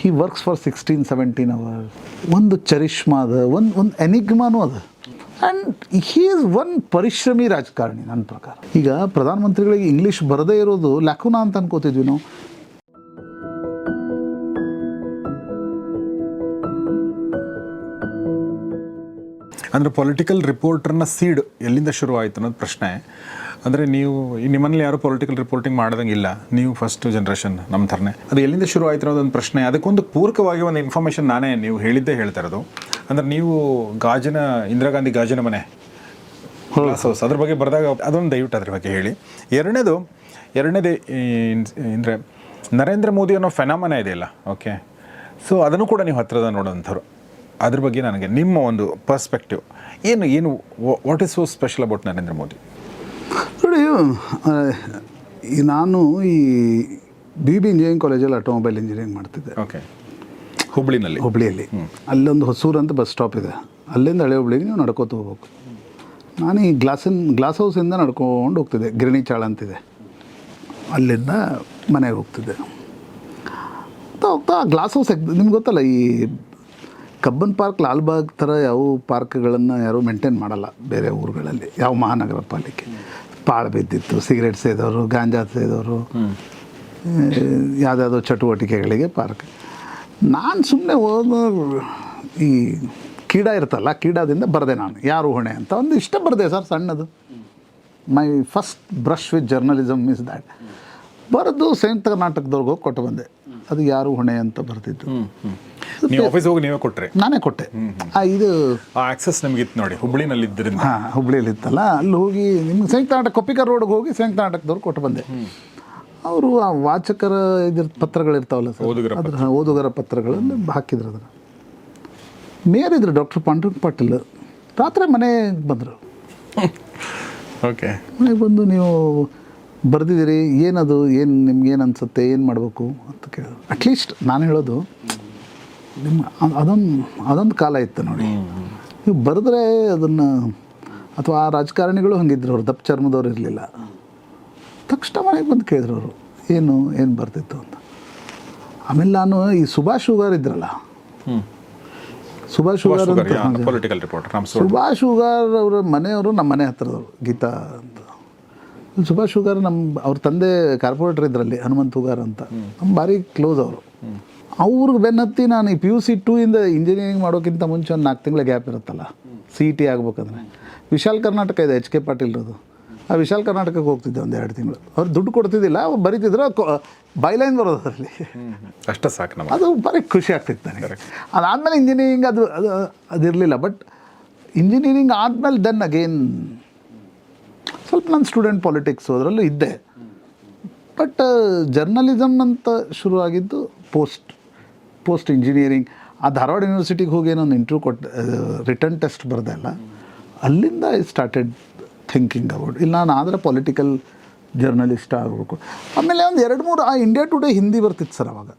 He works for sixteen seventeen hour ಒಂದು charisma ಅದ, ಒಂದು ಒಂದು ಎನಿಗ್ಮಾನು ಅದ. ಆ್ಯಂಡ್ ಹೀ ಈಸ್ ಒನ್ ಪರಿಶ್ರಮಿ ರಾಜಕಾರಣಿ ನನ್ನ ಪ್ರಕಾರ. ಈಗ ಪ್ರಧಾನಮಂತ್ರಿಗಳಿಗೆ ಇಂಗ್ಲೀಷ್ ಬರದೇ ಇರೋದು ಲ್ಯಾಕುನಾ ಅಂತ ಅನ್ಕೋತಿದ್ವಿ ನಾವು. ಅಂದರೆ ಪೊಲಿಟಿಕಲ್ ರಿಪೋರ್ಟರ್ನ ಸೀಡ್ ಎಲ್ಲಿಂದ ಶುರು ಆಯಿತು ಅನ್ನೋದು ಪ್ರಶ್ನೆ. ಅಂದರೆ ನೀವು ನಿಮ್ಮಲ್ಲಿ ಯಾರು ಪೊಲಿಟಿಕಲ್ ರಿಪೋರ್ಟಿಂಗ್ ಮಾಡ್ದಂಗಿಲ್ಲ ನೀವು ಫಸ್ಟ್ ಜನ್ರೇಷನ್ ನಮ್ಮ ಥರನೇ. ಅದು ಎಲ್ಲಿಂದ ಶುರು ಆಯ್ತು ಅನ್ನೋದೊಂದು ಪ್ರಶ್ನೆ. ಅದಕ್ಕೊಂದು ಪೂರಕವಾಗಿ ಒಂದು ಇನ್ಫಾರ್ಮೇಷನ್ ನಾನೇ ನೀವು ಹೇಳಿದ್ದೇ ಹೇಳ್ತಾ ಇರೋದು. ಅಂದರೆ ನೀವು ಗಾಜಿನ, ಇಂದಿರಾ ಗಾಂಧಿ ಗಾಜಿನ ಮನೆ ಹೌಸ್ ಅದ್ರ ಬಗ್ಗೆ ಬರೆದಾಗ ಅದೊಂದು ದಯವಿಟ್ಟು ಅದ್ರ ಬಗ್ಗೆ ಹೇಳಿ. ಎರಡನೇದು ಎರಡನೇದು ಅಂದರೆ ನರೇಂದ್ರ ಮೋದಿ ಅನ್ನೋ ಫೆನಾಮನ ಇದೆಯಲ್ಲ ಓಕೆ ಸೊ ಅದನ್ನು ಕೂಡ ನೀವು ಹತ್ತಿರದ ನೋಡೋಂಥವ್ರು ಅದ್ರ ಬಗ್ಗೆ ನನಗೆ ನಿಮ್ಮ ಒಂದು ಪರ್ಸ್ಪೆಕ್ಟಿವ್ ಏನು ಏನು what is so special about Narendra Modi? ನೋಡಿ ಈ ನಾನು ಈ ಬಿ ಬಿ ಇಂಜಿನಿಯರಿಂಗ್ ಕಾಲೇಜಲ್ಲಿ ಆಟೋಮೊಬೈಲ್ ಇಂಜಿನಿಯರಿಂಗ್ ಮಾಡ್ತಿದ್ದೆ. ಓಕೆ. ಹುಬ್ಳಿನಲ್ಲಿ? ಹುಬ್ಳಿಯಲ್ಲಿ. ಅಲ್ಲೊಂದು ಹೊಸೂರು ಅಂತ ಬಸ್ ಸ್ಟಾಪ್ ಇದೆ. ಅಲ್ಲಿಂದ ಹಳೆ ಹುಬ್ಳಿಗೆ ನೀವು ನಡ್ಕೋತ ಹೋಗ್ಬೇಕು. ನಾನು ಈ ಗ್ಲಾಸಿನ ಗ್ಲಾಸ್ ಹೌಸಿಂದ ನಡ್ಕೊಂಡು ಹೋಗ್ತಿದ್ದೆ. ಗಿರಣಿ ಚಾಳ ಅಂತಿದೆ. ಅಲ್ಲಿಂದ ಮನೆಗೆ ಹೋಗ್ತಿದ್ದೆ. ಹೋಗ್ತಾ ಹೋಗ್ತಾ ಗ್ಲಾಸ್ ಹೌಸ್ ನಿಮ್ಗೆ ಗೊತ್ತಲ್ಲ ಈ ಕಬ್ಬನ್ ಪಾರ್ಕ್ ಲಾಲ್ಬಾಗ್ ಥರ ಯಾವ ಪಾರ್ಕ್ಗಳನ್ನು ಯಾರೂ ಮೇಂಟೈನ್ ಮಾಡಲ್ಲ ಬೇರೆ ಊರುಗಳಲ್ಲಿ ಯಾವ ಮಹಾನಗರ ಪಾಲಿಕೆ. ಪಾಳು ಬಿದ್ದಿತ್ತು ಸಿಗರೇಟ್ ಸೇದೋರು ಗಾಂಜಾ ಸೇದೋರು ಯಾವುದಾದ್ರು ಚಟುವಟಿಕೆಗಳಿಗೆ ಪಾರ್ಕ್. ನಾನು ಸುಮ್ಮನೆ ಓದು ಈ ಕೀಡ ಇರ್ತಲ್ಲ ಕೀಡಾದಿಂದ ಬರೆದೆ ನಾನು ಯಾರು ಹೊಣೆ ಅಂತ. ಒಂದು ಇಷ್ಟ ಬರೆದೆ ಸರ್ ಸಣ್ಣದು. My first brush with journalism is that. ಬರೆದು ಸಂಯುಕ್ತ ಕರ್ನಾಟಕದವ್ರಿಗೆ ಹೋಗಿ ಕೊಟ್ಟು ಬಂದೆ ಅದು ಯಾರು ಹೊಣೆ ಅಂತ ಬರೆದಿದ್ದು ನೀವು ಆಫೀಸ್ ಹೋಗಿ ನೀವೇ ಕೊಟ್ಟರೆ ನಾನೇ ಕೊಟ್ಟೆ. ಆ, ಇದು ಆಕ್ಸೆಸ್ ನಿಮಗಿತ್ತು ನೋಡಿ ಹುಬ್ಳಿನಲ್ಲಿ ಇದ್ರಿಂದ ಹಾಂ ಹುಬ್ಳಿಯಲ್ಲಿ ಇತ್ತಲ್ಲ ಅಲ್ಲಿ ಹೋಗಿ ನಿಮ್ಗೆ ಸಂಯುಕ್ತ ನಾಟಕ ಕೊಪ್ಪಿಕರ್ ರೋಡ್ಗೆ ಹೋಗಿ ಸಂಯುಕ್ತ ನಾಟಕದವ್ರು ಕೊಟ್ಟು ಬಂದೆ. ಅವರು ಆ ವಾಚಕರ ಇದ್ರ ಪತ್ರಗಳಿರ್ತಾವಲ್ಲ ಸರ್ ಓದುಗರ ಅದ್ರ ಹಾ, ಓದುಗರ ಪತ್ರಗಳಲ್ಲಿ ಹಾಕಿದ್ರು ಅದನ್ನು ಮೇರಿದ್ರು ಡಾಕ್ಟರ್ ಪಾಂಡುರಂಗ ಪಾಟೀಲ್ ರಾತ್ರಿ ಮನೆಗೆ ಬಂದರು. ಓಕೆ ಮನೆಗೆ ಬಂದು ನೀವು ಬರೆದಿದ್ದೀರಿ ಏನದು ಏನು ನಿಮ್ಗೆ ಏನು ಅನಿಸುತ್ತೆ ಏನು ಮಾಡಬೇಕು ಅಂತ ಕೇಳಿದ್ರು. ಅಟ್ಲೀಸ್ಟ್ ನಾನು ಹೇಳೋದು ನಿಮ್ಮ ಅದೊಂದು ಅದೊಂದು ಕಾಲ ಇತ್ತು ನೋಡಿ. ನೀವು ಬರೆದ್ರೆ ಅದನ್ನು ಅಥವಾ ಆ ರಾಜಕಾರಣಿಗಳು ಹಂಗಿದ್ರು ಅವ್ರು ದಪ್ಪ ಚರ್ಮದವ್ರು ಇರಲಿಲ್ಲ. ತಕ್ಷಣ ಮನೆಗೆ ಬಂದು ಕೇಳಿದ್ರು ಅವರು ಏನು ಏನು ಬರ್ತಿತ್ತು ಅಂತ. ಆಮೇಲೆ ನಾನು ಈ ಸುಭಾಷ್ ಶುಗಾರ್ ಇದ್ರಲ್ಲ. ಸುಭಾಷ್ ಶುಗಾರ್ ಅಂತ ಪೊಲಿಟಿಕಲ್ ರಿಪೋರ್ಟರ್ ಸುಭಾಷ್ ಶುಗರ್ ಅವರ ಮನೆಯವರು ನಮ್ಮ ಮನೆ ಹತ್ರದವರು ಗೀತಾ ಅಂತ. ಸುಭಾಷ್ ಶುಗರ್ ನಮ್ಮ ಅವ್ರ ತಂದೆ ಕಾರ್ಪೊರೇಟರ್ ಇದ್ರಲ್ಲಿ ಹನುಮಂತ್ ಹುಗಾರ್ ಅಂತ. ನಮ್ಮ ಭಾರಿ ಕ್ಲೋಸ್ ಅವರು. ಅವ್ರಿಗೆ ಬೆನ್ನತ್ತಿ ನಾನು ಈ ಪಿ ಯು ಸಿ ಟೂ ಇಂದ ಇಂಜಿನಿಯರಿಂಗ್ ಮಾಡೋಕ್ಕಿಂತ ಮುಂಚೆ ಒಂದು ನಾಲ್ಕು ತಿಂಗಳ ಗ್ಯಾಪ್ ಇರುತ್ತಲ್ಲ ಸಿ ಇ ಟಿ ಆಗ್ಬೇಕಂದ್ರೆ. ವಿಶಾಲ್ ಕರ್ನಾಟಕ ಇದೆ ಎಚ್ ಕೆ ಪಾಟೀಲ್ರದು ಆ ವಿಶಾಲ್ ಕರ್ನಾಟಕಕ್ಕೆ ಹೋಗ್ತಿದ್ದೆ ಒಂದು ಎರಡು ತಿಂಗಳು. ಅವ್ರು ದುಡ್ಡು ಕೊಡ್ತಿದ್ದಿಲ್ಲ ಅವ್ರು ಬರೀತಿದ್ರು ಬೈಲೈನ್ ಬರೋದು ಅದರಲ್ಲಿ. ಅಷ್ಟೇ ಸಾಕು ನಮ್ಮ ಅದು ಬರೀ ಖುಷಿ ಆಗ್ತಿತ್ತು ನನಗೆ. ಅದಾದಮೇಲೆ ಇಂಜಿನಿಯರಿಂಗ್ ಅದು ಅದು ಅದಿರಲಿಲ್ಲ ಬಟ್ ಇಂಜಿನಿಯರಿಂಗ್ ಆದಮೇಲೆ ದೆನ್ ಅಗೇನ್ ಸ್ವಲ್ಪ ನಾನು ಸ್ಟೂಡೆಂಟ್ ಪಾಲಿಟಿಕ್ಸು ಅದರಲ್ಲೂ ಇದ್ದೆ. ಬಟ್ ಜರ್ನಲಿಸಮ್ ಅಂತ ಶುರುವಾಗಿದ್ದು ಪೋಸ್ಟ್ ಪೋಸ್ಟ್ ಇಂಜಿನಿಯರಿಂಗ್, ಆ ಧಾರವಾಡ ಯೂನಿವರ್ಸಿಟಿಗೆ ಹೋಗಿ ಏನೊಂದು ಒಂದು ಇಂಟರ್ವ್ಯೂ ಕೊಟ್ಟು ರಿಟರ್ನ್ ಟೆಸ್ಟ್ ಬರೆದೆ ಅಲ್ಲ, ಅಲ್ಲಿಂದ ಐ ಸ್ಟಾರ್ಟೆಡ್ ಥಿಂಕಿಂಗ್ ಅಬೌಟ್ ಇಲ್ಲ ನಾನು ಆದರೆ ಪೊಲಿಟಿಕಲ್ ಜರ್ನಲಿಸ್ಟ್ ಆಗಬೇಕು. ಆಮೇಲೆ ಒಂದು ಎರಡು ಮೂರು, ಆ ಇಂಡಿಯಾ ಟುಡೇ ಹಿಂದಿ ಬರ್ತಿತ್ತು ಸರ್ ಅವಾಗ.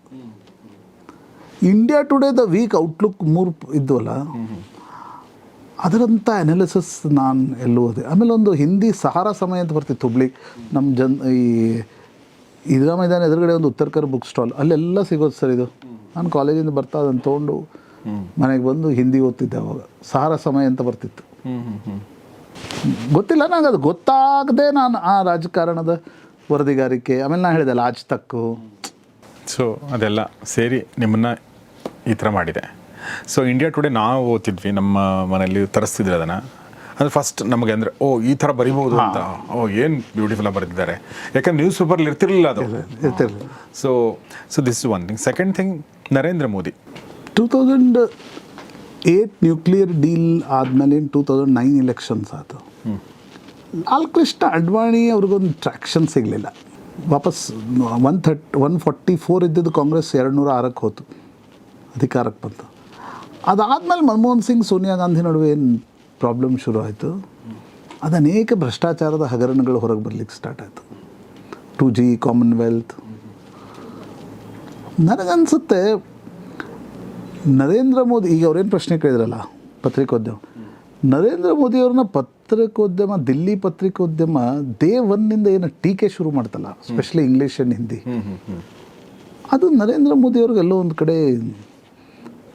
India Today the Week Outlook ಮೂರು ಇದ್ವಲ್ಲ ಅದರಂಥ ಅನಾಲಿಸಿಸ್ ನಾನು ಎಲ್ಲೂ ಓದೆ, ಆಮೇಲೆ ಒಂದು ಹಿಂದಿ ಸಹಾರಾ ಸಮಯ ಅಂತ ಬರ್ತಿತ್ತು ಹುಬ್ಳಿ ನಮ್ಮ ಜನ್, ಈ, ಇದರ ಮೈದಾನ ಎದುರುಗಡೆ ಒಂದು ಉತ್ತರಕರ್ ಬುಕ್ ಸ್ಟಾಲ್ ಅಲ್ಲೆಲ್ಲ ಸಿಗೋದು ಸರ್ ಇದು. ನಾನು ಕಾಲೇಜಿಂದ ಬರ್ತಾ ಅದನ್ನು ತೊಗೊಂಡು ಮನೆಗೆ ಬಂದು ಹಿಂದಿ ಓದ್ತಿದ್ದೆ ಅವಾಗ. ಸಾರ ಸಮಯ ಅಂತ ಬರ್ತಿತ್ತು. ಗೊತ್ತಿಲ್ಲ ನಂಗೆ ಅದು ಗೊತ್ತಾಗದೆ ನಾನು ಆ ರಾಜಕಾರಣದ ವರದಿಗಾರಿಕೆ ಆಮೇಲೆ ನಾನು ಹೇಳಿದೆ ಆಜ್ ತಕ್ಕು. ಸೊ ಅದೆಲ್ಲ ಸೇರಿ ನಿಮ್ಮನ್ನ ಈ ಥರ ಮಾಡಿದೆ. ಸೊ ಇಂಡಿಯಾ ಟುಡೇ ನಾವು ಓದ್ತಿದ್ವಿ ನಮ್ಮ ಮನೆಯಲ್ಲಿ ತರಿಸ್ತಿದ್ರು ಅದನ್ನು. ಅದು ಫಸ್ಟ್ ನಮಗೆ ಅಂದರೆ ಓ ಈ ಥರ ಬರಿಬೋದು ಅಂತ. ಓ ಏನು ಬ್ಯೂಟಿಫುಲ್ಲಾಗಿ ಬರೆದಿದ್ದಾರೆ. ಯಾಕಂದ್ರೆ ನ್ಯೂಸ್ ಪೇಪರ್ಲಿ ಇರ್ತಿರಲಿಲ್ಲ ಅದು. ಇರ್ತಿರಲಿಲ್ಲ. So so this one thing second thing Narendra Modi. Two thousand eight nuclear deal ಆದಮೇಲೆ ಟೂ ತೌಸಂಡ್ ನೈನ್ ಇಲೆಕ್ಷನ್ಸ್ ಆಯಿತು. ಲಾಲ್ಕೃಷ್ಣ ಅಡ್ವಾಣಿ ಅವ್ರಿಗೊಂದು ಟ್ರ್ಯಾಕ್ಷನ್ ಸಿಗಲಿಲ್ಲ. ವಾಪಸ್ one thirty one forty four ಇದ್ದಿದ್ದು ಕಾಂಗ್ರೆಸ್ ಎರಡು ನೂರ ಆರಕ್ಕೆ ಹೋತು. ಅಧಿಕಾರಕ್ಕೆ ಬಂತು. ಅದಾದಮೇಲೆ ಮನಮೋಹನ್ ಸಿಂಗ್, ಸೋನಿಯಾ ಗಾಂಧಿ ನಡುವೆ ಏನು ಪ್ರಾಬ್ಲಮ್ ಶುರು ಆಯಿತು? ಅದು ಅನೇಕ ಭ್ರಷ್ಟಾಚಾರದ ಹಗರಣಗಳು ಹೊರಗೆ ಬರಲಿಕ್ಕೆ ಸ್ಟಾರ್ಟ್ ಆಯಿತು. ಟು ಜಿ ಕಾಮನ್ವೆಲ್ತ್ ನನಗನ್ಸುತ್ತೆ ನರೇಂದ್ರ ಮೋದಿ ಈಗ ಅವ್ರೇನು ಪ್ರಶ್ನೆ ಕೇಳಿದ್ರಲ್ಲ ಪತ್ರಿಕೋದ್ಯಮ. ನರೇಂದ್ರ ಮೋದಿಯವ್ರನ್ನ ಪತ್ರಿಕೋದ್ಯಮ ದಿಲ್ಲಿ ಪತ್ರಿಕೋದ್ಯಮ ದೇ ಒನ್ನಿಂದ ಏನು ಟೀಕೆ ಶುರು ಮಾಡ್ತಲ್ಲ ಸ್ಪೆಷಲಿ ಇಂಗ್ಲೀಷ್ ಆ್ಯಂಡ್ ಹಿಂದಿ ಅದು ನರೇಂದ್ರ ಮೋದಿಯವ್ರಿಗೆಲ್ಲೋ ಒಂದು ಕಡೆ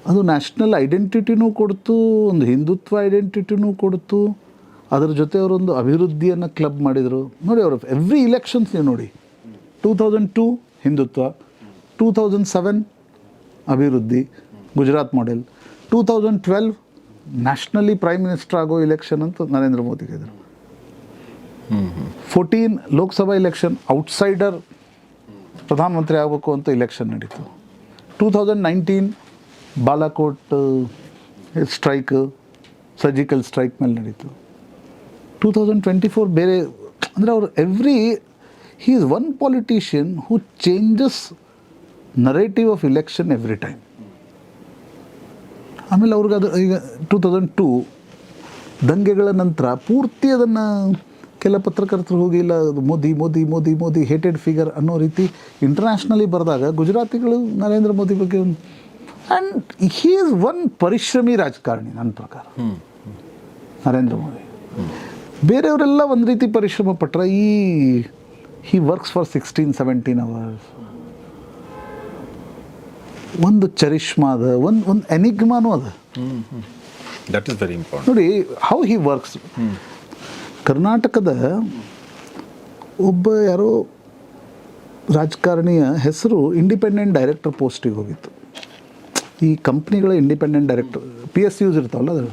ಅದು ನ್ಯಾಷನಲ್ ಐಡೆಂಟಿಟಿನೂ ಕೊಡ್ತು ಒಂದು ಹಿಂದುತ್ವ ಐಡೆಂಟಿಟಿನೂ ಕೊಡ್ತು ಅದರ ಜೊತೆ ಅವರೊಂದು ಅಭಿವೃದ್ಧಿಯನ್ನು ಕ್ಲಬ್ ಮಾಡಿದರು. ನೋಡಿ ಅವರು ಎವ್ರಿ ಇಲೆಕ್ಷನ್ಸ್ ನೀವು ನೋಡಿ two thousand two Hindutva two thousand seven ಅಭಿವೃದ್ಧಿ, Gujarat model two thousand twelve nationally prime minister ಆಗೋ ಇಲೆಕ್ಷನ್ ಅಂತ ನರೇಂದ್ರ ಮೋದಿ ಗೆದ್ರು ಫೋರ್ಟೀನ್ ಲೋಕಸಭಾ ಇಲೆಕ್ಷನ್ ಔಟ್ಸೈಡರ್ ಪ್ರಧಾನಮಂತ್ರಿ ಆಗಬೇಕು ಅಂತ ಇಲೆಕ್ಷನ್ ನಡೀತು. Two thousand nineteen Balakot strike surgical strike ಮೇಲೆ ನಡೀತು. ಟೂ ತೌಸಂಡ್ ಟ್ವೆಂಟಿ ಫೋರ್ ಬೇರೆ, ಅಂದರೆ ಅವರು every he is one politician who changes narrative of election every time ಆಮೇಲೆ ಅವ್ರಿಗೆ ಅದು ಈಗ ಟೂ ತೌಸಂಡ್ ಟೂ ದಂಗೆಗಳ ನಂತರ ಪೂರ್ತಿ ಅದನ್ನು ಕೆಲ ಪತ್ರಕರ್ತರು ಹೋಗಿ ಇಲ್ಲ ಮೋದಿ ಮೋದಿ ಮೋದಿ ಮೋದಿ ಹೇಟೆಡ್ ಫಿಗರ್ ಅನ್ನೋ ರೀತಿ ಇಂಟರ್ನ್ಯಾಷನಲಿ ಬರೆದಾಗ ಗುಜರಾತಿಗಳು ನರೇಂದ್ರ ಮೋದಿ ಬಗ್ಗೆ ಆ್ಯಂಡ್ ಹೀ ಈಸ್ ಒನ್ ಪರಿಶ್ರಮಿ ರಾಜಕಾರಣಿ ನನ್ನ ಪ್ರಕಾರ. ನರೇಂದ್ರ ಮೋದಿ. ಬೇರೆಯವರೆಲ್ಲ ಒಂದು ರೀತಿ ಪರಿಶ್ರಮ ಪಟ್ಟರೆ ಈ he works for sixteen seventeen hours ಒಂದು ಚರಿಷ್ಮಾ ಅದ ಒಂದು ಒಂದು ಎನಿಗ್ಮಾನು ಅದ. ದಟ್ ಇಸ್ ವೆರಿ ಇಂಪಾರ್ಟೆಂಟ್ ನೋಡಿ ಹೌ ಹಿ ವರ್ಕ್ಸ್ ಕರ್ನಾಟಕದ ಒಬ್ಬ ಯಾರೋ ರಾಜಕಾರಣಿಯ ಹೆಸರು ಇಂಡಿಪೆಂಡೆಂಟ್ ಡೈರೆಕ್ಟರ್ ಪೋಸ್ಟಿಗೆ ಹೋಗಿತ್ತು. ಈ ಕಂಪ್ನಿಗಳ independent director P S Us ಇರ್ತಾವಲ್ಲ ಅದು.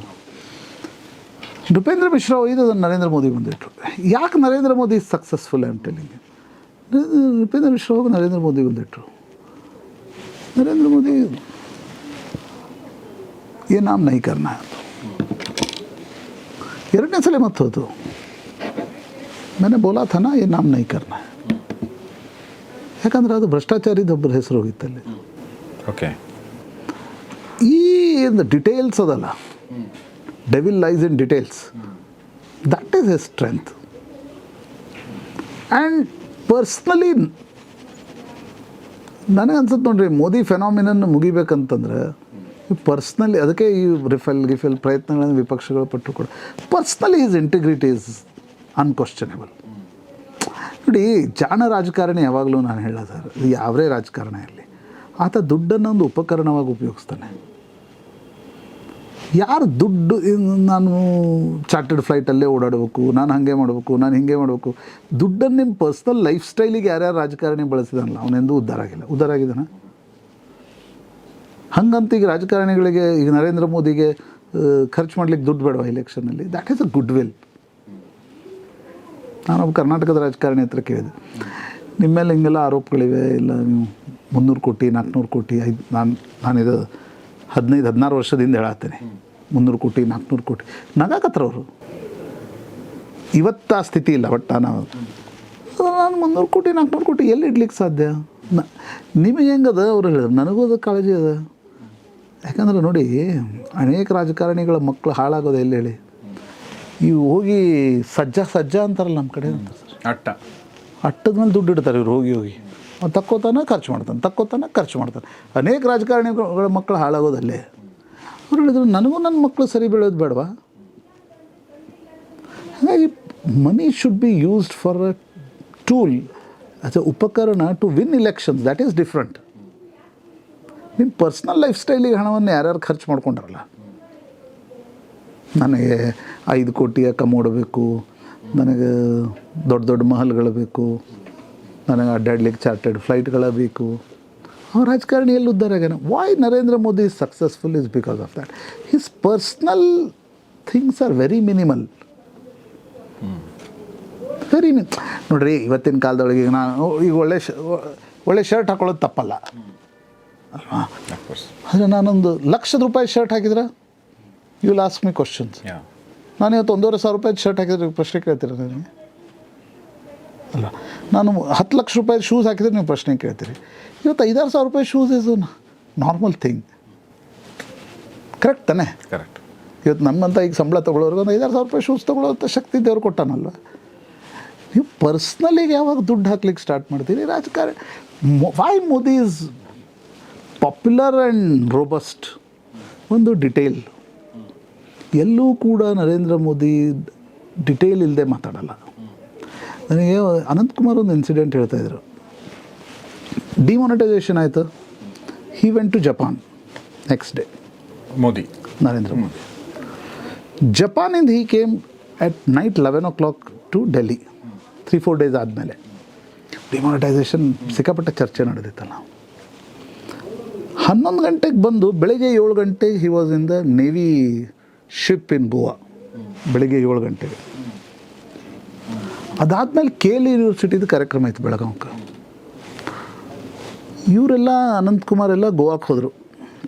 ನೃಪೇಂದ್ರ ಮಿಶ್ರಾ ಒಯ್ದು ಅದನ್ನು ನರೇಂದ್ರ ಮೋದಿ ಬಂದಿಟ್ರು. ಯಾಕೆ ನರೇಂದ್ರ ಮೋದಿ ಸಕ್ಸಸ್ಫುಲ್ ಅಂತ ಟೆಲಿಂಗ್ ನೃಪೇಂದ್ರ ಮಿಶ್ರಾ ಹೋಗಿ ನರೇಂದ್ರ ಮೋದಿ ಬಂದಿಟ್ರು. नरेंद्र मोदी ये नाम नहीं करना है ಎರಡನೇ ಸಲ ಮತ್ತೆ ಹೋತು मैंने बोला था ना ये नाम नहीं करना है ಯಾಕಂದ್ರೆ ಅದು ಭ್ರಷ್ಟಾಚಾರಿದ ಒಬ್ಬರ ಹೆಸರು ಹೋಗಿತ್ತಲ್ಲಿ ಓಕೆ ಈ ಡಿಟೇಲ್ಸ್ ಅದಲ್ಲ devil lies in details that is a strength and personally ನನಗೆ ಅನ್ಸುತ್ತೆ ನೋಡ್ರಿ, ಮೋದಿ ಫೆನಾಮಿನನ್ನು ಮುಗಿಬೇಕಂತಂದ್ರೆ ಪರ್ಸ್ನಲಿ ಅದಕ್ಕೆ ಈ ರಿಫೆಲ್, ಗಿಫೆಲ್ ಪ್ರಯತ್ನಗಳನ್ನು ವಿಪಕ್ಷಗಳು ಪಟ್ಟು ಕೂಡ. Personally is integrity is unquestionable ನೋಡಿ, ಜಾಣ ರಾಜಕಾರಣಿ ಯಾವಾಗಲೂ ನಾನು ಹೇಳೋದು ಯಾವರೇ ರಾಜಕಾರಣ ಇರಲಿ, ಆತ ದುಡ್ಡನ್ನು ಒಂದು ಉಪಕರಣವಾಗಿ ಉಪಯೋಗಿಸ್ತಾನೆ. ಯಾರು ದುಡ್ಡು ನಾನು ಚಾರ್ಟರ್ಡ್ ಫ್ಲೈಟಲ್ಲೇ ಓಡಾಡಬೇಕು, ನಾನು ಹಾಗೆ ಮಾಡಬೇಕು, ನಾನು ಹಿಂಗೆ ಮಾಡಬೇಕು. ದುಡ್ಡನ್ನು ನಿಮ್ಮ ಪರ್ಸ್ನಲ್ ಲೈಫ್ ಸ್ಟೈಲಿಗೆ ಯಾರ್ಯಾರು ರಾಜಕಾರಣಿ ಬಳಸಿದಾನಲ್ಲ, ಅವನೆಂದೂ ಉದ್ಧಾರ ಆಗಿಲ್ಲ. ಉದ್ಧಾರ ಆಗಿದ್ದಾನ? ಹಂಗಂತ ಈಗ ರಾಜಕಾರಣಿಗಳಿಗೆ, ಈಗ ನರೇಂದ್ರ ಮೋದಿಗೆ ಖರ್ಚು ಮಾಡ್ಲಿಕ್ಕೆ ದುಡ್ಡು ಬೇಡವಾ ಎಲೆಕ್ಷನಲ್ಲಿ that is a good will ನಾನೊಬ್ಬ ಕರ್ನಾಟಕದ ರಾಜಕಾರಣಿ ಹತ್ರ ಕೇಳಿದೆ. ನಿಮ್ಮ ಮೇಲೆ ಹಿಂಗೆಲ್ಲ ಆರೋಪಗಳಿವೆ, ಇಲ್ಲ ನೀವು ಮುನ್ನೂರು ಕೋಟಿ, ನಾಲ್ಕುನೂರು ಕೋಟಿ, ಐದು, ನಾನು, ನಾನಿದು ಹದಿನೈದು ಹದಿನಾರು ವರ್ಷದಿಂದ ಹೇಳತ್ತೇನೆ. ಮುನ್ನೂರು ಕೋಟಿ ನಾಲ್ಕುನೂರು ಕೋಟಿ. ನಗಾಕತ್ರ ಅವರು? ಇವತ್ತು ಆ ಸ್ಥಿತಿ ಇಲ್ಲ ಬಟ್ ನಾನು ನಾನು ಮುನ್ನೂರು ಕೋಟಿ ನಾಲ್ಕುನೂರು ಕೋಟಿ ಎಲ್ಲಿ ಇಡ್ಲಿಕ್ಕೆ ಸಾಧ್ಯ? ನ ನಿಮಗೆ ಹೆಂಗದ ಅವ್ರು ಹೇಳಿದ್ರು? ನನಗೂ ಅದು ಕಾಳಜಿ ಅದ. ಯಾಕಂದ್ರೆ ನೋಡಿ ಅನೇಕ ರಾಜಕಾರಣಿಗಳ ಮಕ್ಕಳು ಹಾಳಾಗೋದು ಎಲ್ಲಿ ಹೇಳಿ? ಇವು ಹೋಗಿ ಸಜ್ಜ ಸಜ್ಜ ಅಂತಾರಲ್ಲ ನಮ್ಮ ಕಡೆ ಅಟ್ಟ. ಅಟ್ಟದ ಮೇಲೆ ದುಡ್ಡು ಇಡ್ತಾರೆ ಇವ್ರು ಹೋಗಿ ಹೋಗಿ. ತಕ್ಕೋತಾನೆ ಖರ್ಚು ಮಾಡ್ತಾನೆ ತಕ್ಕೋತನ ಖರ್ಚು ಮಾಡ್ತಾನೆ. ಅನೇಕ ರಾಜಕಾರಣಿಗಳ ಮಕ್ಕಳು ಹಾಳಾಗೋದಲ್ಲೇ ಅವ್ರು ಹೇಳಿದ್ರು, ನನಗೂ ನನ್ನ ಮಕ್ಕಳು ಸರಿ ಬೀಳೋದು ಬೇಡವಾ? ಹಾಗಾಗಿ money should be used for a tool as a ಉಪಕರಣ to win elections that is different ನಿಮ್ಮ ಪರ್ಸ್ನಲ್ ಲೈಫ್ ಸ್ಟೈಲಿಗೆ ಹಣವನ್ನು ಯಾರ್ಯಾರು ಖರ್ಚು ಮಾಡ್ಕೊಂಡ್ರಲ್ಲ? ನನಗೆ ಐದು ಕೋಟಿಯ ಕಮ್ಮೋಡಬೇಕು ನನಗೆ ದೊಡ್ಡ ದೊಡ್ಡ ಮಹಲ್ಗಳು ಬೇಕು ನನಗೆ ಅಡ್ಡಾಡ್ಲಿಕ್ಕೆ ಚಾರ್ಟೆಡ್ ಫ್ಲೈಟ್ಗಳ ಬೇಕು. ಅವ್ರ ರಾಜಕಾರಣಿ ಎಲ್ಲಿ ಉದ್ದಾರ ಆಗ್ಯಾನ why Narendra Modi is successful is because of that his personal things are very minimal very ಮಿನ್ ನೋಡ್ರಿ ಇವತ್ತಿನ ಕಾಲದೊಳಗೆ ಈಗ ನಾನು ಈಗ ಒಳ್ಳೆ ಶ ಒಳ್ಳೆ ಶರ್ಟ್ ಹಾಕೊಳ್ಳೋದು ತಪ್ಪಲ್ಲ. ಅಲ್ವಾ? ಆದರೆ ನಾನೊಂದು ಲಕ್ಷದ ರೂಪಾಯಿ ಶರ್ಟ್ ಹಾಕಿದ್ರೆ? You last me questions yeah ನಾನು ಇವತ್ತು ಒಂದೂವರೆ ಸಾವಿರ ರೂಪಾಯಿ ಶರ್ಟ್ ಹಾಕಿದ್ರೆ ಪ್ರಶ್ನೆ ಕೇಳ್ತೀರ ನನಗೆ ಅಲ್ಲ. ನಾನು ಹತ್ತು ಲಕ್ಷ ರೂಪಾಯಿ ಶೂಸ್ ಹಾಕಿದ್ರೆ ನೀವು ಪ್ರಶ್ನೆ ಕೇಳ್ತೀರಿ. ಇವತ್ತು ಐದಾರು ಸಾವಿರ ರೂಪಾಯಿ shoes is normal thing correct ತಾನೇ? ಕರೆಕ್ಟ್ ಇವತ್ತು ನಮ್ಮಂತ ಈಗ ಸಂಬಳ ತೊಗೊಳೋರ್ಗೆ ಒಂದು ಐದಾರು ಸಾವಿರ ರೂಪಾಯಿ ಶೂಸ್ ತೊಗೊಳ್ಳೋಂಥ ಶಕ್ತಿ ದೇವ್ರು ಕೊಟ್ಟಾನಲ್ವ? ನೀವು ಪರ್ಸ್ನಲಿಗೆ ಯಾವಾಗ ದುಡ್ಡು ಹಾಕ್ಲಿಕ್ಕೆ ಸ್ಟಾರ್ಟ್ ಮಾಡ್ತೀರಿ? ರಾಜಕಾರಣ why Modi is popular and robust ಒಂದು ಡಿಟೇಲ್ ಎಲ್ಲೂ ಕೂಡ ನರೇಂದ್ರ ಮೋದಿ ಡಿಟೇಲ್ ಇಲ್ಲದೆ ಮಾತಾಡಲ್ಲ. ನನಗೆ ಅನಂತಕುಮಾರ್ ಒಂದು ಇನ್ಸಿಡೆಂಟ್ ಹೇಳ್ತಾಯಿದ್ರು ಡಿಮಾನಿಟೈಸೇಷನ್ ಆಯಿತು. He went to Japan next day Modi. Narendra Modi. ಜಪಾನಿಂದ he came at night eleven o'clock to Delhi three four days ಆದಮೇಲೆ. ಡಿಮಾನಿಟೈಸೇಷನ್ ಸಿಕ್ಕಾಪಟ್ಟೆ ಚರ್ಚೆ ನಡೆದಿತ್ತಲ್ಲ. ಹನ್ನೊಂದು ಗಂಟೆಗೆ ಬಂದು ಬೆಳಗ್ಗೆ ಏಳು ಗಂಟೆಗೆ he was in the navy ship in Goa ಬೆಳಗ್ಗೆ ಏಳು ಗಂಟೆಗೆ. ಅದಾದಮೇಲೆ ಕೆ ಎಲ್ ಯೂನಿವರ್ಸಿಟಿದು ಕಾರ್ಯಕ್ರಮ ಇತ್ತು ಬೆಳಗಾವಕ್ಕೆ ಇವರೆಲ್ಲ ಅನಂತಕುಮಾರ್ ಎಲ್ಲ ಗೋವಾಕ್ಕೆ ಹೋದರು.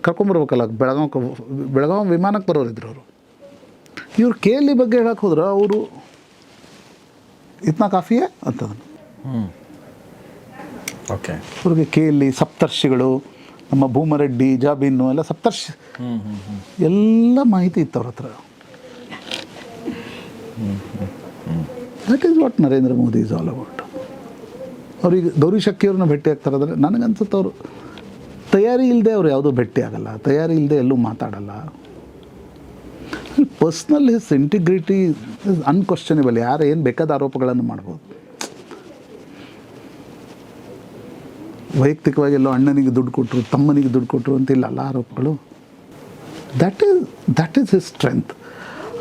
ಕರ್ಕೊಂಬರ್ಬೇಕಲ್ಲ ಬೆಳಗಾವ್ ಬೆಳಗಾವ್ ವಿಮಾನಕ್ಕೆ ಬರೋರಿದ್ರು ಅವರು. ಇವ್ರು ಕೆ ಎಲ್ ಬಗ್ಗೆ ಹೇಳಕ್ಕೆ ಹೋದ್ರೆ ಅವರು ಇತ್ನಾ ಕಾಫಿಯೇ ಅಂತಂದು ಓಕೆ. ಅವ್ರಿಗೆ ಕೆ ಎಲ್ಲಿ ಸಪ್ತರ್ಷಿಗಳು ನಮ್ಮ ಭೂಮರೆಡ್ಡಿ ಜಾಬೀನು ಎಲ್ಲ ಸಪ್ತರ್ಷಿ. ಎಲ್ಲ ಮಾಹಿತಿ ಇತ್ತು ಅವ್ರ ಹತ್ರ. That is what Narendra Modi is all about ಅವ್ರಿಗೆ ಗೌರಿ ಶಕ್ತಿಯವ್ರನ್ನ ಭೇಟಿ ಆಗ್ತಾರೆ ಅಂದರೆ ನನಗನ್ಸುತ್ತೆ ಅವರು. ತಯಾರಿ ಇಲ್ಲದೆ ಅವ್ರು ಯಾವುದೂ ಭೇಟಿ ಆಗಲ್ಲ. ತಯಾರಿ ಇಲ್ಲದೆ ಎಲ್ಲೂ ಮಾತಾಡಲ್ಲ. Personal his integrity is unquestionable ಯಾರು ಏನು ಬೇಕಾದ ಆರೋಪಗಳನ್ನು ಮಾಡ್ಬೋದು. ವೈಯಕ್ತಿಕವಾಗಿ ಎಲ್ಲೋ ಅಣ್ಣನಿಗೆ ದುಡ್ಡು ಕೊಟ್ಟರು ತಮ್ಮನಿಗೆ ದುಡ್ಡು ಕೊಟ್ಟರು ಅಂತಿಲ್ಲ ಅಲ್ಲ ಆರೋಪಗಳು. That is that is his strength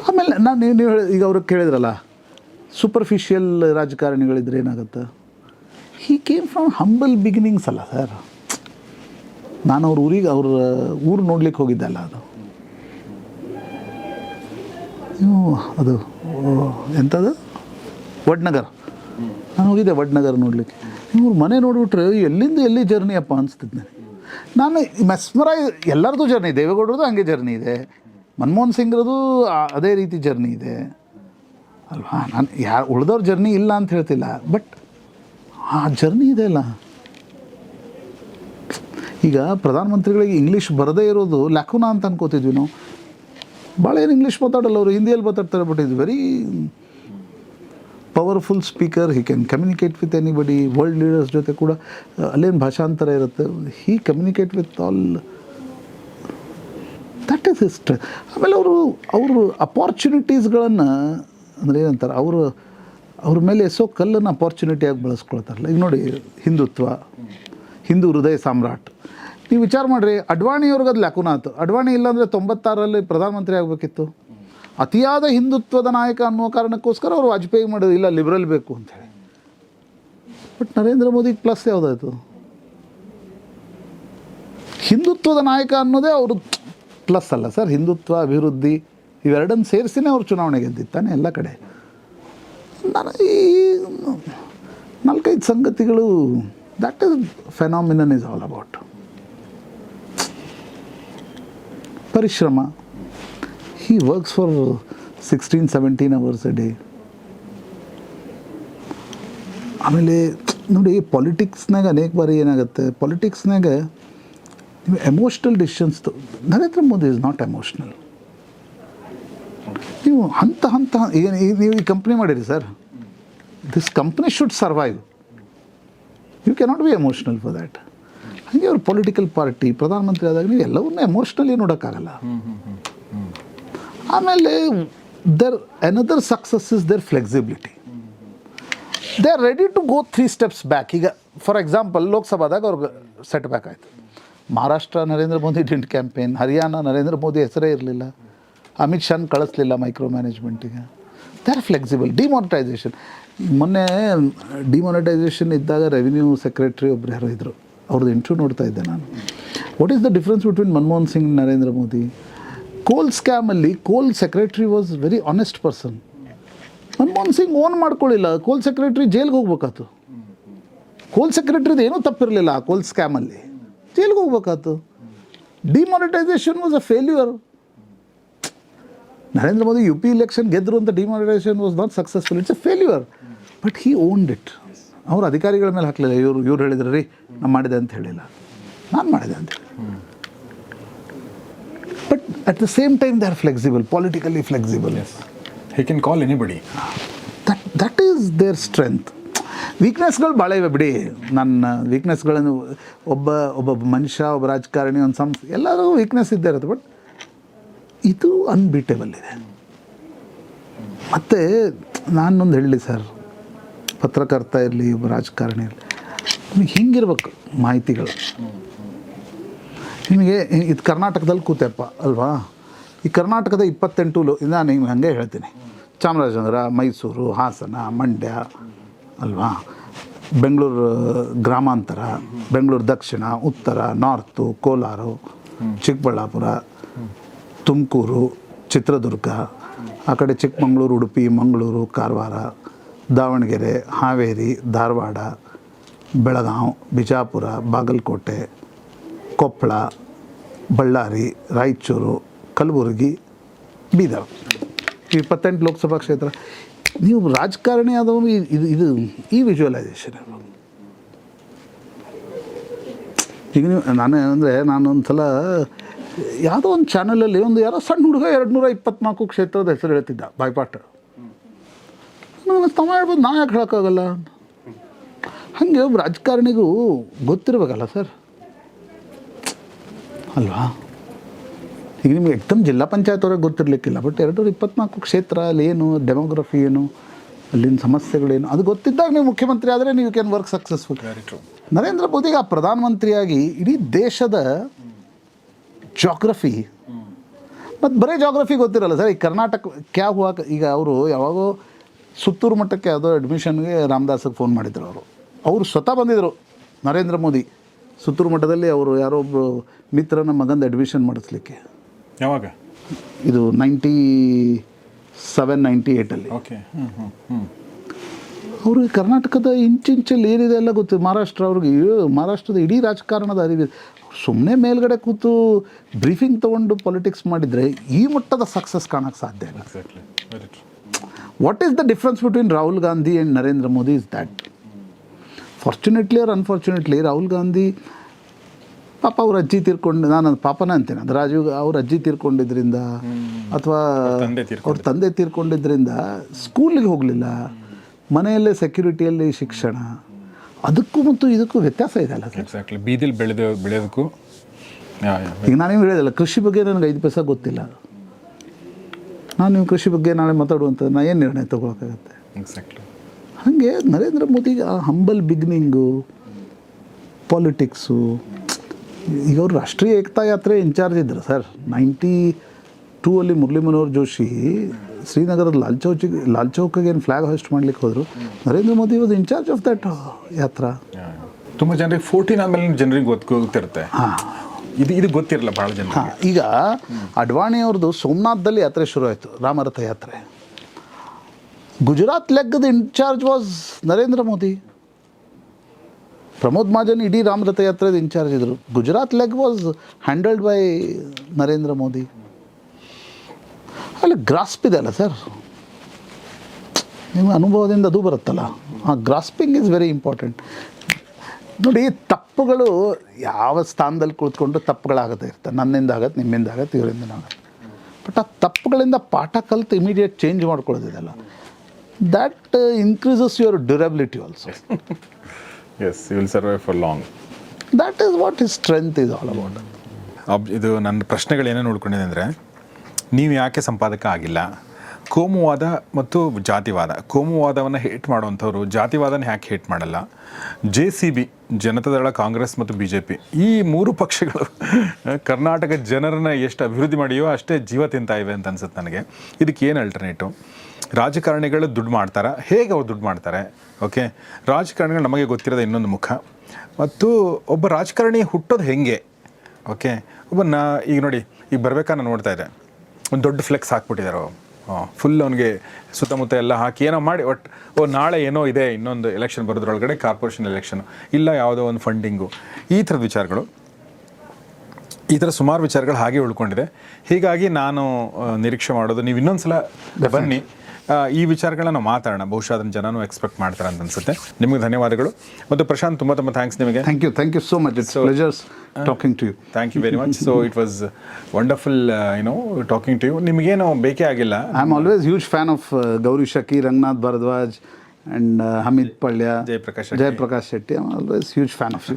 ಆಮೇಲೆ ನಾನು ನೀವು ನೀವು ಈಗ ಅವ್ರಿಗೆ ಕೇಳಿದ್ರಲ್ಲ ಸೂಪರ್ಫಿಷಿಯಲ್ ರಾಜಕಾರಣಿಗಳಿದ್ರೆ ಏನಾಗುತ್ತೆ? He came from humble beginnings ಅಲ್ಲ ಸರ್ ನಾನು ಅವ್ರ ಊರಿಗೆ ಅವ್ರ ಊರು ನೋಡ್ಲಿಕ್ಕೆ ಹೋಗಿದ್ದಲ್ಲ ಅದು. ನೀವು ಅದು ಓ, ಎಂಥದ್ದು ವಡ್ನಗರ್. ನಾನು ಹೋಗಿದ್ದೆ ವಡ್ನಗರ್ ನೋಡಲಿಕ್ಕೆ. ಇವ್ರ ಮನೆ ನೋಡಿಬಿಟ್ರೆ ಎಲ್ಲಿಂದ ಎಲ್ಲಿ ಜರ್ನಿ ಅಪ್ಪ ಅನಿಸ್ತಿದ್ದೆ ನಾನು ಮೆಸ್ಮರೈ ಎಲ್ಲರದ್ದು ಜರ್ನಿ ದೇವೇಗೌಡರದು ಹಂಗೆ ಜರ್ನಿ ಇದೆ. ಮನಮೋಹನ್ ಸಿಂಗ್ರದು ಅದೇ ರೀತಿ ಜರ್ನಿ ಇದೆ. ಅಲ್ವಾ? ನಾನು ಯಾರು ಉಳಿದವ್ರ ಜರ್ನಿ ಇಲ್ಲ ಅಂತ ಹೇಳ್ತಿಲ್ಲ ಬಟ್ ಆ ಜರ್ನಿ ಇದೆ ಅಲ್ಲ. ಈಗ ಪ್ರಧಾನಮಂತ್ರಿಗಳಿಗೆ ಇಂಗ್ಲೀಷ್ ಬರದೇ ಇರೋದು ಲ್ಯಾಕುನಾ ಅಂತ ಅನ್ಕೋತಿದ್ವಿ ನಾವು. ಭಾಳ ಏನು ಇಂಗ್ಲೀಷ್ ಮಾತಾಡಲ್ಲ ಅವರು, ಹಿಂದಿಯಲ್ಲಿ ಮಾತಾಡ್ತಾರೆ ಬಟ್ ಇದು very powerful speaker he can communicate with anybody world leaders ಜೊತೆ ಕೂಡ ಅಲ್ಲೇನು ಭಾಷಾಂತರ ಇರುತ್ತೆ. He communicate with all that is ಇಸ್ಟ್ ಆಮೇಲೆ ಅವರು ಅವರು ಅಪಾರ್ಚುನಿಟೀಸ್ಗಳನ್ನು ಅಂದರೆ ಏನಂತಾರೆ, ಅವರು, ಅವ್ರ ಮೇಲೆ ಎಸೋ ಕಲ್ಲನ್ನು ಅಪಾರ್ಚುನಿಟಿಯಾಗಿ ಬಳಸ್ಕೊಳ್ತಾರಲ್ಲ. ಈಗ ನೋಡಿ, ಹಿಂದುತ್ವ, ಹಿಂದೂ ಹೃದಯ ಸಾಮ್ರಾಟ್. ನೀವು ವಿಚಾರ ಮಾಡಿರಿ, ಅಡ್ವಾಣಿಯವ್ರಿಗೆ ಅದು ಲ್ಯಾಕುನ ಆಯ್ತು. ಅಡ್ವಾಣಿ ಇಲ್ಲಾಂದರೆ ತೊಂಬತ್ತಾರರಲ್ಲಿ ಪ್ರಧಾನಮಂತ್ರಿ ಆಗಬೇಕಿತ್ತು. ಅತಿಯಾದ ಹಿಂದುತ್ವದ ನಾಯಕ ಅನ್ನೋ ಕಾರಣಕ್ಕೋಸ್ಕರ ಅವರು ವಾಜಪೇಯಿ ಮಾಡೋದು, ಇಲ್ಲ ಲಿಬ್ರಲ್ ಬೇಕು ಅಂತೇಳಿ ಬಟ್ ನರೇಂದ್ರ ಮೋದಿಗೆ ಪ್ಲಸ್ ಯಾವುದಾಯ್ತು? ಹಿಂದುತ್ವದ ನಾಯಕ ಅನ್ನೋದೇ ಅವರು ಪ್ಲಸ್ ಅಲ್ಲ ಸರ್. ಹಿಂದುತ್ವ, ಅಭಿವೃದ್ಧಿ ಇವೆರಡನ್ನು ಸೇರಿಸಿನೇ ಅವ್ರು ಚುನಾವಣೆ ಗೆದ್ದಿತ್ತಾನೆ ಎಲ್ಲ ಕಡೆ. ನಾನು ಈ ನಾಲ್ಕೈದು ಸಂಗತಿಗಳು that is phenomenon is all about ಪರಿಶ್ರಮ. He works for sixteen seventeen hours a day ಆಮೇಲೆ ನೋಡಿ ಪಾಲಿಟಿಕ್ಸ್ನಾಗ ಅನೇಕ ಬಾರಿ ಏನಾಗುತ್ತೆ? ಪಾಲಿಟಿಕ್ಸ್ನಾಗ ನೀವು emotional decisions Narendra Modi is not emotional ನೀವು ಹಂತ ಹಂತ ಏನು ನೀವು ಈ ಕಂಪ್ನಿ ಮಾಡಿರಿ sir this company should survive you cannot be emotional for that ಹಾಗೆ ಅವ್ರ ಪೊಲಿಟಿಕಲ್ ಪಾರ್ಟಿ ಪ್ರಧಾನಮಂತ್ರಿ ಆದಾಗ ನೀವು ಎಲ್ಲವನ್ನೂ ಎಮೋಷ್ನಲಿ ನೋಡೋಕ್ಕಾಗಲ್ಲ. ಆಮೇಲೆ their another success is their flexibility they are ready to go three steps back ಈಗ ಫಾರ್ ಎಕ್ಸಾಂಪಲ್ ಲೋಕಸಭಾದಾಗ ಅವ್ರಿಗೆ ಸೆಟ್ ಬ್ಯಾಕ್ ಆಯಿತು. ಮಹಾರಾಷ್ಟ್ರ ನರೇಂದ್ರ ಮೋದಿ ಡಿಂಟ್ ಕ್ಯಾಂಪೇನ್ ಹರಿಯಾಣ ನರೇಂದ್ರ ಮೋದಿ ಹೆಸರೇ ಇರಲಿಲ್ಲ. ಅಮಿತ್ ಶಾನ್ ಕಳಿಸ್ಲಿಲ್ಲ ಮೈಕ್ರೋ ಮ್ಯಾನೇಜ್ಮೆಂಟಿಗೆ ದೇ ಆರ್ ಫ್ಲೆಕ್ಸಿಬಲ್ ಡಿಮಾನಿಟೈಸೇಷನ್ ಮೊನ್ನೆ ಡಿಮಾನಿಟೈಸೇಷನ್ ಇದ್ದಾಗ ರೆವಿನ್ಯೂ ಸೆಕ್ರೆಟ್ರಿ ಒಬ್ಬರು ಯಾರೋ ಇದ್ದರು ಅವ್ರದ್ದು ಇಂಟ್ರ್ಯೂ ನೋಡ್ತಾ ಇದ್ದೆ ನಾನು. What is the difference between Manmohan Singh Narendra Modi coal ಸ್ಕ್ಯಾಮಲ್ಲಿ coal secretary was very honest person Manmohan Singh own ಮಾಡ್ಕೊಳ್ಳಿಲ್ಲ. Coal secretary ಜೈಲ್ಗೆ ಹೋಗ್ಬೇಕಾತು. ಕೋಲ್ ಸೆಕ್ರೆಟ್ರಿದು ಏನೂ ತಪ್ಪಿರಲಿಲ್ಲ ಆ ಕೋಲ್ ಸ್ಕ್ಯಾಮಲ್ಲಿ ಜೈಲ್ಗೆ ಹೋಗ್ಬೇಕಾತು. Demonetisation was a failure Narendra Modi U P election ಗೆದ್ದರು ಅಂತ demonetisation was not successful it's a failure but he owned it ಅವರು ಅಧಿಕಾರಿಗಳ ಮೇಲೆ ಹಾಕಲಿಲ್ಲ. ಇವರು ಇವ್ರು ಹೇಳಿದ್ರು ರೀ ನಾನು ಮಾಡಿದೆ ಅಂತ ಹೇಳಿಲ್ಲ. ನಾನು ಮಾಡಿದೆ ಅಂತ ಹೇಳಿ but at the same time they are flexible politically flexible he can call anybody that that is their strength ವೀಕ್ನೆಸ್ಗಳು ಭಾಳ ಇವೆ ಬಿಡಿ. ನನ್ನ ವೀಕ್ನೆಸ್ಗಳನ್ನು ಒಬ್ಬ ಒಬ್ಬ ಮನುಷ್ಯ ಒಬ್ಬ ರಾಜಕಾರಣಿ ಒಂದು ಸಂಸ್ಥೆ ಎಲ್ಲರೂ ವೀಕ್ನೆಸ್ ಇದ್ದೇ ಇರುತ್ತೆ. ಬಟ್ ಇದು ಅನ್ಬೀಟೇಬಲ್ ಇದೆ. ಮತ್ತು ನಾನೊಂದು ಹೇಳಲಿ ಸರ್ ಪತ್ರಕರ್ತ ಇರಲಿ ರಾಜಕಾರಣಿ ಇರಲಿ. ನಿಮಗೆ ಹಿಂಗಿರ್ಬೇಕು ಮಾಹಿತಿಗಳು. ನಿಮಗೆ ಇದು ಕರ್ನಾಟಕದಲ್ಲಿ ಕೂತೆಪ್ಪ, ಅಲ್ವಾ? ಈ ಕರ್ನಾಟಕದ ಇಪ್ಪತ್ತೆಂಟು ಲೋ ನಾನು ನಿಮ್ಗೆ ಹಾಗೆ ಹೇಳ್ತೀನಿ. ಚಾಮರಾಜನಗರ, ಮೈಸೂರು, ಹಾಸನ, ಮಂಡ್ಯ, ಅಲ್ವಾ? ಬೆಂಗಳೂರು ಗ್ರಾಮಾಂತರ, ಬೆಂಗಳೂರು ದಕ್ಷಿಣ, ಉತ್ತರ, ನಾರ್ತು, ಕೋಲಾರ, ಚಿಕ್ಕಬಳ್ಳಾಪುರ ತುಮಕೂರು, ಚಿತ್ರದುರ್ಗ, ಆ ಕಡೆ ಚಿಕ್ಕಮಗಳೂರು, ಉಡುಪಿ, ಮಂಗಳೂರು, ಕಾರವಾರ, ದಾವಣಗೆರೆ, ಹಾವೇರಿ, ಧಾರವಾಡ ಬೆಳಗಾವಿ ಬಿಜಾಪುರ, ಬಾಗಲಕೋಟೆ, ಕೊಪ್ಪಳ, ಬಳ್ಳಾರಿ, ರಾಯಚೂರು, ಕಲಬುರಗಿ, ಬೀದರ್. ಇಪ್ಪತ್ತೆಂಟು ಲೋಕಸಭಾ ಕ್ಷೇತ್ರ. ನೀವು ರಾಜಕಾರಣಿ ಆದವನು ಇದು ಇದು ಈ ವಿಜುವಲೈಸೇಷನ್ ಈಗ ನೀವು ನಾನು ಅಂದರೆ ನಾನೊಂದು ಸಲ ಯಾವುದೋ ಒಂದು ಚಾನಲಲ್ಲಿ ಒಂದು ಯಾರೋ ಸಣ್ಣ ಹುಡುಗ ಎರಡು ನೂರ ಇಪ್ಪತ್ನಾಲ್ಕು ಕ್ಷೇತ್ರದ ಹೆಸರು ಹೇಳ್ತಿದ್ದ ಬಾಯ್ಪಾಟ್. ನಾನು ತಮ್ಮ ಹೇಳ್ಬೋದು ನಾ ಯಾಕೆ ಹೇಳೋಕ್ಕಾಗಲ್ಲ? ಹಾಗೆ ಒಬ್ಬ ರಾಜಕಾರಣಿಗೂ ಗೊತ್ತಿರಬೇಕಲ್ಲ ಸರ್? ಅಲ್ವಾ? ಈಗ ನಿಮಗೆ ಎಕ್ದಮ್ ಜಿಲ್ಲಾ ಪಂಚಾಯತ್ ಅವ್ರಿಗೆ ಗೊತ್ತಿರಲಿಕ್ಕಿಲ್ಲ ಬಟ್ ಎರಡು ನೂರ ಇಪ್ಪತ್ನಾಲ್ಕು ಕ್ಷೇತ್ರ ಅಲ್ಲಿ ಏನು ಡೆಮೋಗ್ರಫಿ ಏನು ಅಲ್ಲಿನ ಸಮಸ್ಯೆಗಳೇನು ಅದು ಗೊತ್ತಿದ್ದಾಗ ನೀವು ಮುಖ್ಯಮಂತ್ರಿ ಆದರೆ ನೀವು ಕ್ಯಾನ್ ವರ್ಕ್ ಸಕ್ಸಸ್ಫುಲ್ ನರೇಂದ್ರ ಮೋದಿಗೆ ಆ ಪ್ರಧಾನಮಂತ್ರಿಯಾಗಿ ಇಡೀ ದೇಶದ ಜಾಗ್ರಫಿ ಮತ್ತು ಬರೀ ಜಾಗ್ರಫಿ ಗೊತ್ತಿರಲ್ಲ ಸರ್ ಈ ಕರ್ನಾಟಕ ಕ್ಯಾ ಹುವಾ ಈಗ ಅವರು ಯಾವಾಗೋ ಸುತ್ತೂರು ಮಟ್ಟಕ್ಕೆ ಯಾವುದೋ ಅಡ್ಮಿಷನ್ಗೆ ರಾಮದಾಸ್ಗೆ ಫೋನ್ ಮಾಡಿದ್ರು ಅವರು. ಅವರು ಸ್ವತಃ ಬಂದಿದ್ದರು ನರೇಂದ್ರ ಮೋದಿ. ಸುತ್ತೂರು ಮಠದಲ್ಲಿ ಅವರು ಯಾರೋ ಒಬ್ಬರು ಮಿತ್ರನ ಮಗಂದು ಅಡ್ಮಿಷನ್ ಮಾಡಿಸ್ಲಿಕ್ಕೆ. ಯಾವಾಗ? ಇದು ನೈಂಟಿ ಸೆವೆನ್ ನೈಂಟಿ ಏಯ್ಟಲ್ಲಿ ಓಕೆ ಹ್ಞೂ ಹ್ಞೂ ಹ್ಞೂ ಅವ್ರಿಗೆ ಕರ್ನಾಟಕದ ಇಂಚಿಂಚಲ್ಲಿ ಏನಿದೆ ಎಲ್ಲ ಗೊತ್ತು. ಮಹಾರಾಷ್ಟ್ರ ಅವ್ರಿಗೆ ಮಹಾರಾಷ್ಟ್ರದ ಇಡೀ ರಾಜಕಾರಣದ ಅರಿವಿದೆ. ಸುಮ್ಮನೆ ಮೇಲ್ಗಡೆ ಕೂತು ಬ್ರೀಫಿಂಗ್ ತೊಗೊಂಡು ಪೊಲಿಟಿಕ್ಸ್ ಮಾಡಿದರೆ ಈ ಮಟ್ಟದ ಸಕ್ಸಸ್ ಕಾಣೋಕ್ಕೆ ಸಾಧ್ಯ ಇಲ್ಲ. Exactly what is the difference between Rahul Gandhi and Narendra Modi is that fortunately or unfortunately Rahul Gandhi ಪಾಪ ಅವ್ರ ಅಜ್ಜಿ ತೀರ್ಕೊಂಡು ನಾನು ಪಾಪನ ಅಂತೀನಿ ಅದು ರಾಜೀವ್ ಅವ್ರ ಅಜ್ಜಿ ತೀರ್ಕೊಂಡಿದ್ರಿಂದ ಅಥವಾ ಅವ್ರ ತಂದೆ ತೀರ್ಕೊಂಡಿದ್ರಿಂದ ಸ್ಕೂಲಿಗೆ ಹೋಗಲಿಲ್ಲ. ಮನೆಯಲ್ಲೇ ಸೆಕ್ಯೂರಿಟಿಯಲ್ಲಿ ಶಿಕ್ಷಣ ಅದಕ್ಕೂ ಮತ್ತು ಇದಕ್ಕೂ ವ್ಯತ್ಯಾಸ ಇದೆ ಅಲ್ಲ ಸರ್? ಎಕ್ಸಾಕ್ಟ್ಲಿ ಬೀದಿಲಿ ಬೆಳೆದ ಬೆಳೆಯೋದಕ್ಕೂ ಈಗ ನಾನೇನು ಹೇಳಿದಲ್ಲ ಕೃಷಿ ಬಗ್ಗೆ ನನಗೆ ಐದು ಪೈಸೆ ಗೊತ್ತಿಲ್ಲ. ನಾನು ನೀವು ಕೃಷಿ ಬಗ್ಗೆ ನಾಳೆ ಮಾತಾಡುವಂಥ ನಾನು ಏನು ನಿರ್ಣಯ ತೊಗೊಳಕ್ಕಾಗತ್ತೆ? ಎಕ್ಸಾಕ್ಟ್ಲಿ ಹಾಗೆ ನರೇಂದ್ರ ಮೋದಿಗೆ ಆ ಹಂಬಲ್ ಬಿಗ್ನಿಂಗು ಪಾಲಿಟಿಕ್ಸು ಈಗ ಅವರು ರಾಷ್ಟ್ರೀಯ ಏಕತಾ ಯಾತ್ರೆ ಇನ್ಚಾರ್ಜ್ ಇದ್ರು ಸರ್. ನೈಂಟಿ ಟೂ ಅಲ್ಲಿ ಮುರಳಿ ಮನೋಹರ್ ಜೋಶಿ ಶ್ರೀನಗರದ ಲಾಲ್ ಚೌಚಿಗೆ ಲಾಲ್ ಚೌಕಿಗೆ ಏನು ಫ್ಲಾಗ್ ಹೋಸ್ಟ್ ಮಾಡ್ಲಿಕ್ಕೆ ಹೋದರು Narendra Modi was incharge of that yatra. ತುಂಬ ಜನರಿಗೆ ಫೋರ್ಟೀನ್ ಆಮೇಲೆ ಜನರಿಗೆ ಗೊತ್ತು ಗೊತ್ತಿರುತ್ತೆ. ಇದು ಇದು ಗೊತ್ತಿರಲ್ಲ ಭಾಳ ಜನ ಹಾಂ ಈಗ ಅಡ್ವಾಣಿ ಅವ್ರದ್ದು ಸೋಮನಾಥದಲ್ಲಿ ಯಾತ್ರೆ ಶುರು ಆಯಿತು ರಾಮರಥ ಯಾತ್ರೆ. ಗುಜರಾತ್ ಲೆಗ್ಗದ ಇನ್ಚಾರ್ಜ್ ವಾಸ್ ನರೇಂದ್ರ ಮೋದಿ. ಪ್ರಮೋದ್ ಮಹಾಜನ್ ಇಡೀ ರಾಮರಥ ಯಾತ್ರೆದ ಇನ್ಚಾರ್ಜ್ ಇದ್ದರು Gujarat leg was handled by Narendra Modi. ಅಲ್ಲಿ ಗ್ರಾಸ್ಪ್ ಇದೆ ಅಲ್ಲ ಸರ್ ನಿಮ್ಮ ಅನುಭವದಿಂದ ಅದು ಬರುತ್ತಲ್ಲ. ಆ ಗ್ರಾಸ್ಪಿಂಗ್ ಈಸ್ ವೆರಿ ಇಂಪಾರ್ಟೆಂಟ್ ನೋಡಿ ತಪ್ಪುಗಳು ಯಾವ ಸ್ಥಾನದಲ್ಲಿ ಕುಳಿತುಕೊಂಡು ತಪ್ಪುಗಳಾಗುತ್ತೆ ಇರ್ತದೆ ನನ್ನಿಂದ ಆಗತ್ತೆ ನಿಮ್ಮಿಂದ ಆಗತ್ತೆ ಇವರಿಂದ ಆಗತ್ತೆ ಬಟ್ ಆ ತಪ್ಪುಗಳಿಂದ ಪಾಠ ಕಲಿತು immediate change ಮಾಡ್ಕೊಳ್ಳೋದಿದೆಲ್ಲ that increases your durability also as you will survive for long that is what is strength is all about ಅಬ್ ಇದು ನನ್ನ ಪ್ರಶ್ನೆಗಳು ಏನೇನು ನೋಡ್ಕೊಂಡಿದೆ ಅಂದರೆ ನೀವು ಯಾಕೆ ಸಂಪಾದಕ ಆಗಿಲ್ಲ? ಕೋಮುವಾದ ಮತ್ತು ಜಾತಿವಾದ. ಕೋಮುವಾದವನ್ನು ಹೇಟ್ ಮಾಡುವಂಥವ್ರು ಜಾತಿವಾದನ ಯಾಕೆ ಹೇಟ್ ಮಾಡಲ್ಲ? J C B Janata Dal Congress ಮತ್ತು ಬಿ ಜೆ ಪಿ ಈ ಮೂರು ಪಕ್ಷಗಳು ಕರ್ನಾಟಕ ಜನರನ್ನ ಎಷ್ಟು ಅಭಿವೃದ್ಧಿ ಮಾಡಿಯೋ ಅಷ್ಟೇ ಜೀವ ತಿಂತಾ ಇವೆ ಅಂತ ಅನ್ಸುತ್ತೆ ನನಗೆ. ಇದಕ್ಕೆ ಏನು ಅಲ್ಟರ್ನೇಟು ರಾಜಕಾರಣಿಗಳು ದುಡ್ಡು ಮಾಡ್ತಾರೆ? ಹೇಗೆ ಅವ್ರು ದುಡ್ಡು ಮಾಡ್ತಾರೆ? ಓಕೆ ರಾಜಕಾರಣಿಗಳು ನಮಗೆ ಗೊತ್ತಿರೋದು ಇನ್ನೊಂದು ಮುಖ. ಮತ್ತು ಒಬ್ಬ ರಾಜಕಾರಣಿ ಹುಟ್ಟೋದು ಹೆಂಗೆ? ಓಕೆ ಒಬ್ಬ ನಾ ಈಗ ನೋಡಿ, ಈಗ ಬರ್ಬೇಕಾದ್ರೆ ನೋಡ್ತಾ ಇದ್ದೆ. ಒಂದು ದೊಡ್ಡ ಫ್ಲೆಕ್ಸ್ ಹಾಕ್ಬಿಟ್ಟಿದ್ದಾರೆ ಫುಲ್ ಅವನಿಗೆ ಸುತ್ತಮುತ್ತ ಎಲ್ಲ ಹಾಕಿ ಏನೋ ಮಾಡಿ ಬಟ್ ಓ, ನಾಳೆ ಏನೋ ಇದೆ, ಇನ್ನೊಂದು ಎಲೆಕ್ಷನ್ ಬರೋದ್ರೊಳಗಡೆ ಕಾರ್ಪೊರೇಷನ್ ಎಲೆಕ್ಷನು ಇಲ್ಲ ಯಾವುದೋ ಒಂದು ಫಂಡಿಂಗು ಈ ಥರದ ವಿಚಾರಗಳು, ಈ ಥರ ಸುಮಾರು ವಿಚಾರಗಳು ಹಾಗೆ ಉಳ್ಕೊಂಡಿದೆ. ಹೀಗಾಗಿ ನಾನು ನಿರೀಕ್ಷೆ ಮಾಡೋದು, ನೀವು ಇನ್ನೊಂದು ಸಲ ಬನ್ನಿ. ಈ ವಿಚಾರಗಳನ್ನ ನಾವು ಮಾತಾಡೋಣ. ಬಹುಶಃ ಅದನ್ನು ಜನನೂ ಎಕ್ಸ್ಪೆಕ್ಟ್ ಮಾಡ್ತಾರೆ ಅಂತ ಅನ್ಸುತ್ತೆ. ನಿಮಗೆ ಧನ್ಯವಾದಗಳು. ಮತ್ತು ಪ್ರಶಾಂತ್ ತುಂಬಾ ತುಂಬಾ ಥ್ಯಾಂಕ್ಸ್ ನಿಮಗೆ. Thank you thank you so much it's pleasures talking to you thank you very much so it was wonderful you know talking to you ನಿಮಗೇನು ಬೇಕೇ ಆಗಿಲ್ಲ. I am always huge fan of Gauri Shakti Ranganath Bharadwaj and Hameed Palya Jayaprakash. Jayaprakash Shetty I am always huge fan of you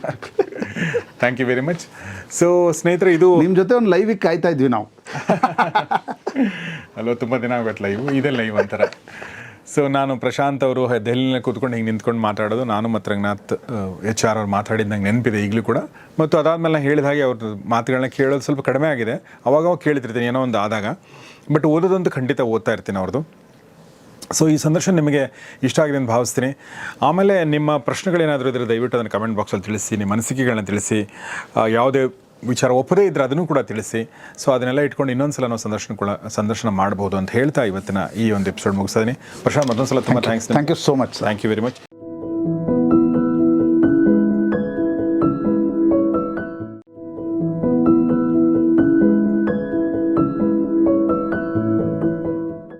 thank you very much so ಸ್ನೇಹಿತರೆ ಇದು ನಿಮ್ಮ ಜೊತೆ ಒಂದು ಲೈವಿಗೆ ಕಾಯ್ತಾ ಇದ್ವಿ ನಾವು. ಅಲ್ಲೋ, ತುಂಬ ದಿನ ಆಗುತ್ತೆ ಲೈವ್ ಇದೆ ಲೈವ್ ಅಂತಾರೆ ಸೊ ನಾನು ಪ್ರಶಾಂತ್ ಅವರು ದೆಹಲಿನಲ್ಲಿ ಕೂತ್ಕೊಂಡು ಹಿಂಗೆ ನಿಂತ್ಕೊಂಡು ಮಾತಾಡೋದು. ನಾನು ಮತ್ತು ರಂಗನಾಥ್ ಎಚ್ ಆರ್ ಅವ್ರು ಮಾತಾಡಿದ್ದು ನಂಗೆ ನೆನಪಿದೆ ಈಗಲೂ ಕೂಡ. ಮತ್ತು ಅದಾದಮೇಲೆ ನಾನು ಹೇಳಿದ ಹಾಗೆ ಅವ್ರ ಮಾತುಗಳನ್ನ ಕೇಳೋದು ಸ್ವಲ್ಪ ಕಡಿಮೆ ಆಗಿದೆ. ಅವಾಗ ಅವಾಗ ಕೇಳ್ತಿರ್ತೀನಿ ಏನೋ ಒಂದು ಆದಾಗ. ಬಟ್ ಓದೋದಂತೂ ಖಂಡಿತ ಓದ್ತಾ ಇರ್ತೀನಿ ಅವ್ರದ್ದು ಸೊ ಈ ಸಂದರ್ಶನ ನಿಮಗೆ ಇಷ್ಟ ಆಗಿದೆ ಅಂತ ಭಾವಿಸ್ತೀನಿ. ಆಮೇಲೆ ನಿಮ್ಮ ಪ್ರಶ್ನೆಗಳೇನಾದರೂ ಇದ್ದರೆ ದಯವಿಟ್ಟು ಅದನ್ನು ಕಮೆಂಟ್ ಬಾಕ್ಸಲ್ಲಿ ತಿಳಿಸಿ, ನಿಮ್ಮ ಅನಿಸಿಕೆಗಳನ್ನ ತಿಳಿಸಿ ಯಾವುದೇ ವಿಚಾರ ಒಪ್ಪದೇ ಇದ್ರೆ ಅದನ್ನು ಕೂಡ ತಿಳಿಸಿ. ಸೊ ಅದನ್ನೆಲ್ಲ ಇಟ್ಕೊಂಡು ಇನ್ನೊಂದು ಸಲ ನಾವು ಸಂದರ್ಶನ ಕೂಡ ಸಂದರ್ಶನ ಮಾಡ್ಬೋದು ಅಂತ ಹೇಳ್ತಾ ಇವತ್ತಿನ ಈ ಒಂದು ಎಪಿಸೋಡ್ ಮುಗಿಸ್ತೀನಿ ಪ್ರಶಾಂತ್ ಮತ್ತೊಂದು ಸಲ ತುಂಬ thanks thank you so much thank you very much